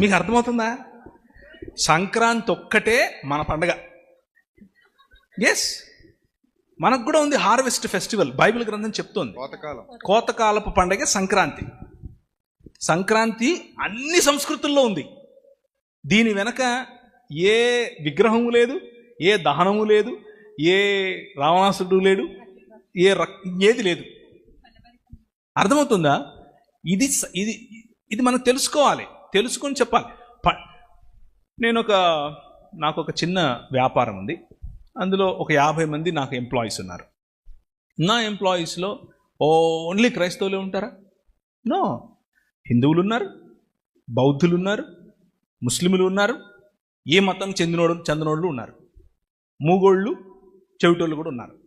మీకు అర్థమవుతుందా? సంక్రాంతి ఒక్కటే మన పండగ. ఎస్ మనకు కూడా ఉంది హార్వెస్ట్ ఫెస్టివల్ బైబిల్ గ్రంథం చెప్తోంది. కోతకాలం. కోతకాలపు పండగ సంక్రాంతి. సంక్రాంతి అన్ని సంస్కృతుల్లో ఉంది. దీని వెనక ఏ విగ్రహము లేదు ఏ దహనము లేదు ఏ రావణాసుడు లేడు ఏ రక్ ఏది లేదు. అర్థమవుతుందా? ఇది ఇది ఇది మనం తెలుసుకోవాలి. తెలుసుకొని చెప్పాలి. ప- నేను ఒక నాకు ఒక చిన్న వ్యాపారం ఉంది. అందులో ఒక యాభై మంది నాకు ఎంప్లాయీస్ ఉన్నారు. నా ఎంప్లాయీస్లో ఓన్లీ క్రైస్తవులే ఉంటారా? నో. హిందువులు ఉన్నారు బౌద్ధులు ఉన్నారు ముస్లిములు ఉన్నారు ఏ మతం చెందినోడు చెందినోళ్ళు ఉన్నారు. మూగోళ్ళు చెవిటోళ్ళు కూడా ఉన్నారు.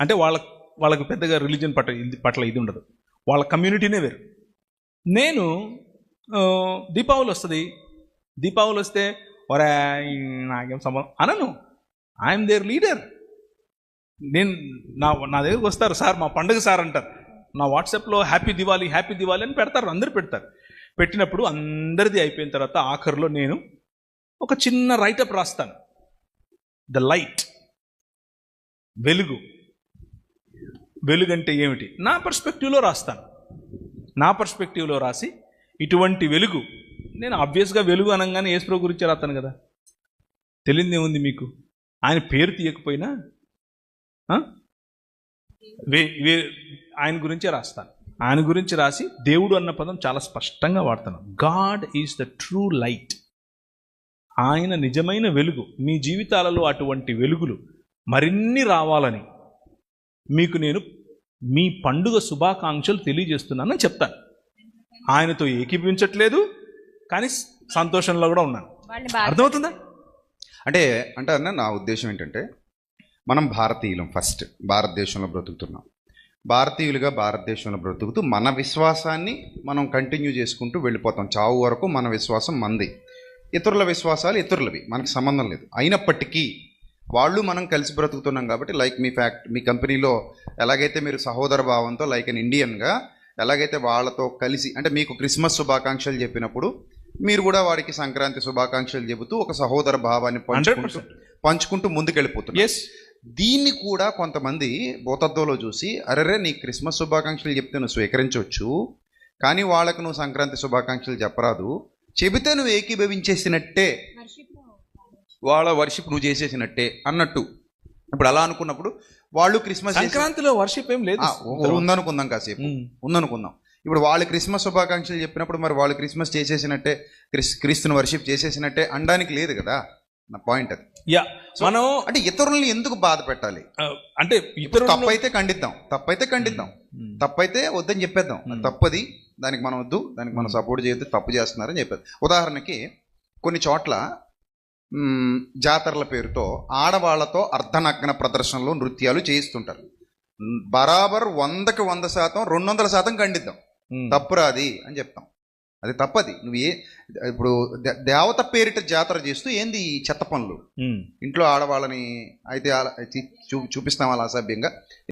అంటే వాళ్ళ వాళ్ళకి పెద్దగా రిలీజన్ పట్ల ఇది పట్ల ఇది ఉండదు. వాళ్ళ కమ్యూనిటీనే వేరు. నేను దీపావళి వస్తుంది. దీపావళి వస్తే ఒరే నాకేం సంబంధం అనను. ఐఎమ్ దేర్ లీడర్ నేను నా నా దగ్గరకు వస్తారు సార్ మా పండుగ సార్ అంటారు. నా వాట్సాప్లో హ్యాపీ దివాళీ హ్యాపీ దివాళీ అని పెడతారు అందరు పెడతారు. పెట్టినప్పుడు అందరిది అయిపోయిన తర్వాత ఆఖరిలో నేను ఒక చిన్న రైటప్ రాస్తాను. ద లైట్ వెలుగు. వెలుగు అంటే ఏమిటి? నా పర్స్పెక్టివ్లో రాస్తాను. నా పర్స్పెక్టివ్లో రాసి ఇటువంటి వెలుగు. నేను ఆబ్వియస్గా వెలుగు అనగానే యేసుప్రభు గురించి రాస్తాను కదా. తెలియదు ఏముంది మీకు? ఆయన పేరు తీయకపోయినా? వే- వే- ఆయన గురించే రాస్తాను. ఆయన గురించి రాసి దేవుడు అన్న పదం చాలా స్పష్టంగా వాడతాను God is the true light ఆయన నిజమైన వెలుగు. మీ జీవితాలలో అటువంటి వెలుగులు మరిన్ని రావాలని మీకు నేను మీ పండుగ శుభాకాంక్షలు తెలియజేస్తున్నానని చెప్తాను. ఆయనతో ఏకీభవించట్లేదు కానీ సంతోషంలో కూడా ఉన్నాను. అర్థమవుతుందా? అంటే అంటే అన్న నా ఉద్దేశం ఏంటంటే మనం భారతీయులం ఫస్ట్ భారతదేశంలో బ్రతుకుతున్నాం. భారతీయులుగా భారతదేశంలో బ్రతుకుతూ మన విశ్వాసాన్ని మనం కంటిన్యూ చేసుకుంటూ వెళ్ళిపోతాం. చావు వరకు మన విశ్వాసం మంది. ఇతరుల విశ్వాసాలు ఇతరులవి మనకి సంబంధం లేదు. అయినప్పటికీ వాళ్ళు మనం కలిసి బ్రతుకుతున్నాం కాబట్టి లైక్ మీ ఫ్యాక్ట్ మీ కంపెనీలో ఎలాగైతే మీరు సహోదర భావంతో లైక్ అన్ ఇండియన్గా ఎలాగైతే వాళ్ళతో కలిసి అంటే మీకు క్రిస్మస్ శుభాకాంక్షలు చెప్పినప్పుడు మీరు కూడా వాడికి సంక్రాంతి శుభాకాంక్షలు చెబుతూ ఒక సహోదర భావాన్ని పంచుకుంటూ 100%. పంచుకుంటూ ముందుకెళ్ళిపోతున్నారు. ఎస్ దీన్ని కూడా కొంతమంది భూతత్వంలో చూసి అరెరే నీ క్రిస్మస్ శుభాకాంక్షలు చెప్తే నువ్వు స్వీకరించవచ్చు కానీ వాళ్ళకు నువ్వు సంక్రాంతి శుభాకాంక్షలు చెప్పరాదు. చెబితే నువ్వు ఏకీభవించేసినట్టే. వాళ్ళ వర్షిప్ నువ్వు చేసేసినట్టే అన్నట్టు. ఇప్పుడు అలా అనుకున్నప్పుడు వాళ్ళు క్రిస్మస్ సంక్రాంతిలో వర్షిప్ ఏం లేదు. ఉందనుకుందాం కాసేపు. ఉందనుకుందాం. ఇప్పుడు వాళ్ళు క్రిస్మస్ శుభాకాంక్షలు చెప్పినప్పుడు మరి వాళ్ళు క్రిస్మస్ చేసేసినట్టే క్రిస్ క్రీస్తుని వర్షిప్ చేసేసినట్టే అనడానికి లేదు కదా? నా పాయింట్ అది. యా మనం అంటే ఇతరుల్ని ఎందుకు బాధ పెట్టాలి? అంటే ఇతరులు తప్పైతే ఖండిద్దాం. తప్పైతే ఖండిద్దాం. తప్పైతే వద్దని చెప్పేద్దాం. తప్పది. దానికి మనం వద్దు. దానికి మనం సపోర్ట్ చేయొద్దు. తప్పు చేస్తున్నారని చెప్పేది ఉదాహరణకి కొన్ని చోట్ల జాతరల పేరుతో ఆడవాళ్ళతో అర్ధనగ్న ప్రదర్శనలు నృత్యాలు చేయిస్తుంటారు. బరాబర్ వందకి వంద శాతం రెండు వందల శాతం ఖండిద్దాం తప్పురా అది అని చెప్తాం. అది తప్పది. నువ్వు ఏ ఇప్పుడు దేవత పేరిట జాతర చేస్తూ ఏంది ఈ చెత్త పనులు? ఇంట్లో ఆడవాళ్ళని అయితే చూపిస్తాం అలా అసభ్యంగా.